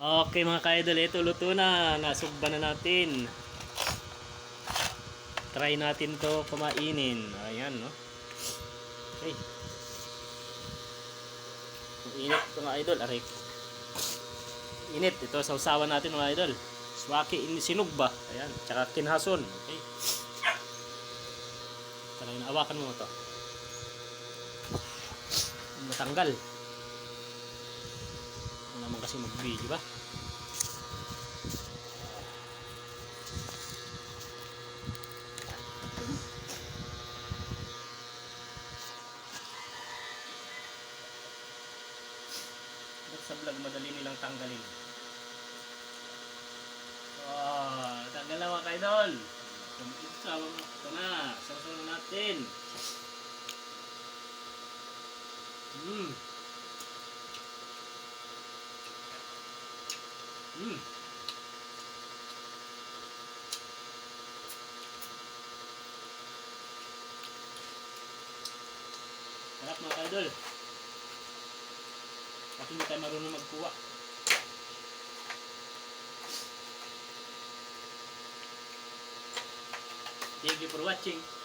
Okay mga ka-idol, ito luto na. Nasugba na natin. Try natin to kumainin. Ayan, no? Okay. Init ito mga idol. Aray. Init. Ito sausawan natin mga idol. Swaki in sinugba. Ayan. Tsaka kinhason. Okay. Talagang awakan mo ito. Matanggal. Kasi mag-video ba? Sa vlog madali nilang tanggalin? Oh, tanggal na mga kaidol. Sawa mo. Ito na. Sawa na natin. Hmm. Hmm. Sarap mga kaidol. Kasi hindi tayo marunong magkuha. Thank you for watching.